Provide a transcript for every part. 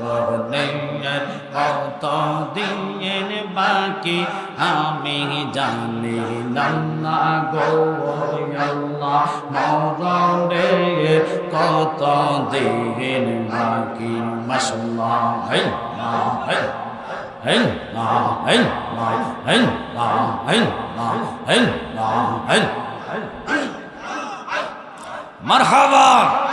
মরণের কত দিন বাকি? আমি জানিলাম না গো আল্লাহ, মরণের কত দিন বাকি? মাসাল্লাহ হেই না, হেই হেই না হেই না হেই না, হেই। মারহাবা!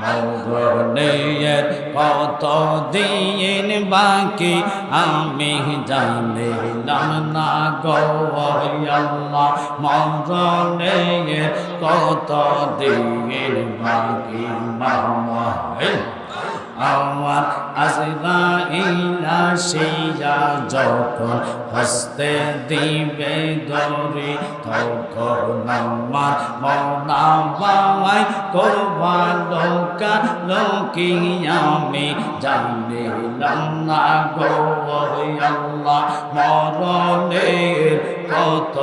মরণের কত দিন বাকি? আমি জানিলাম না গোয়াল্লা মরণের কত দিন বাকি? মামা আমার আজরা ইলা সেইয়া যখন হস্তে দিবে দরে তখন আমার মনা করবা লোকা লোকি আমি জানিলাম না গো আল্লাহ, মরণের কত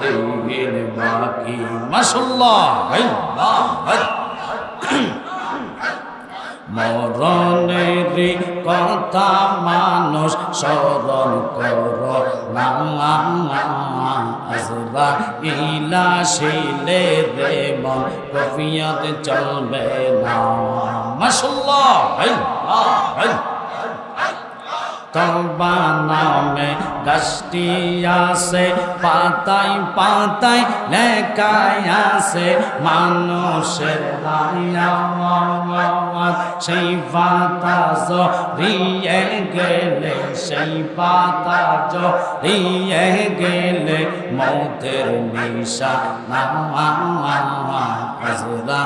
দিন বাকি? মাসাল্লাহ মরণের কথা মানুষ স্মরণ কর। ইলা শিলে রে মন কফিয়াতে চলবে না। মাসাল্লাহ তবা নামে গাছটি আসে পাতায় পাতায় লেখায় আসে মানুষের সেই পাতা জড়িয়ে গেলে, সেই পাতা জড়িয়ে গেলে মৌতের নিশা না হাজরা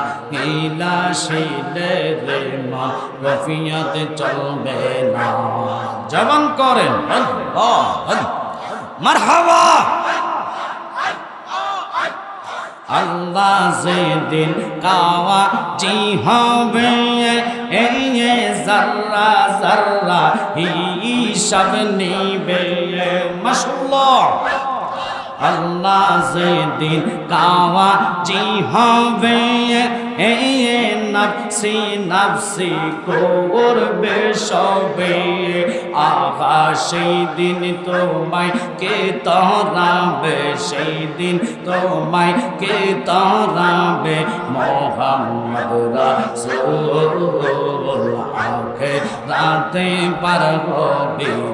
শিলে রে মা রফিয়াত চলবে না জবান করেন। মারহাবা। আল্লাহ যেদিন কাওয়া জি হবে এই জাররা জাররা হিসাব নিবে মাশাল্লাহ আল্লাহ যেদিন কাওয়া জি হবে এই নফসি নফসি করবে সবে। আহা সেই দিন তোমায় কে তরাবে? সেই দিন তোমায় কে তরাবে? মোহাম্মদ রাসূল রাতে পার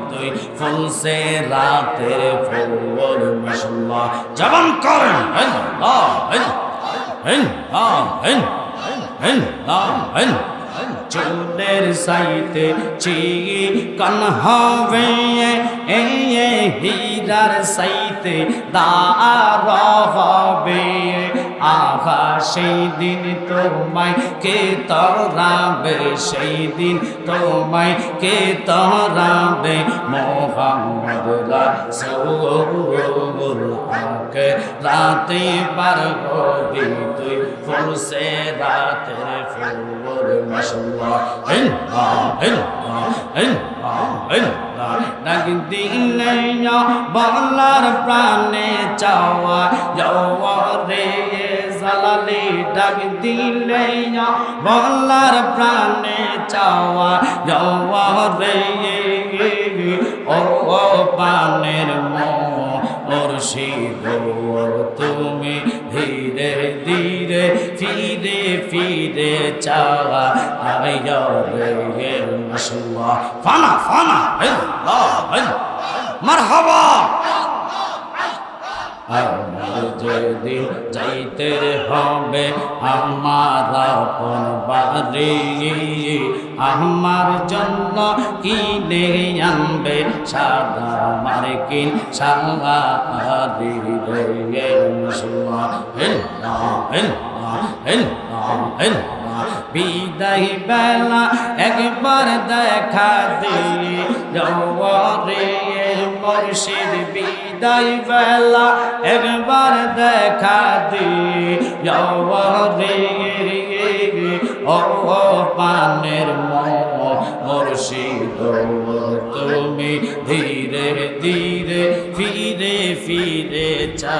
তুই, ফুলসে রাতের ফুল মাশাল্লাহ জবান করেন আল্লাহ আল্লাহ আল্লাহ চুলের সাইতে চিকন হবে এ হীরার সাইতে দার হবে। আহা সেই দিন তোমায়, কে তরাবে সেই দিন তোমায়, কে তরাবে মোহাম্মদ রাসূল রাতে পার হবি তুই ফুলসে রাতের ফুল মাশাল্লাহ ইল্লাহ ইল্লাহ ইল্লাহ ইল্লাহ ডাক দিলে বলার প্রাণে চাওয়া যাওয়া রে জালালি ডাক দিলে বলার প্রাণে চাওয়া যাওয়া রে ও পানের মুর্শিদ তুমি ধীরে ধীরে ফিরে ফিরে চাওয়া, আয়া রে মাশাল্লাহ ফানা ফানা মারহাবা। আমার যেদিন যাইতে হবে, আমার আপন বাড়ি, আমার জন্য কিনে আনবে সাদা মার্কিন সারি রে। বিদায় বেলা একবার দেখা দিয়ে রে মুর্শিদ, বিদায় বেলা একবার দেখা দিয়ে রে ও পানের মুর্শিদ, তুমি ধীরে ধীরে ফিরে ফিরে চা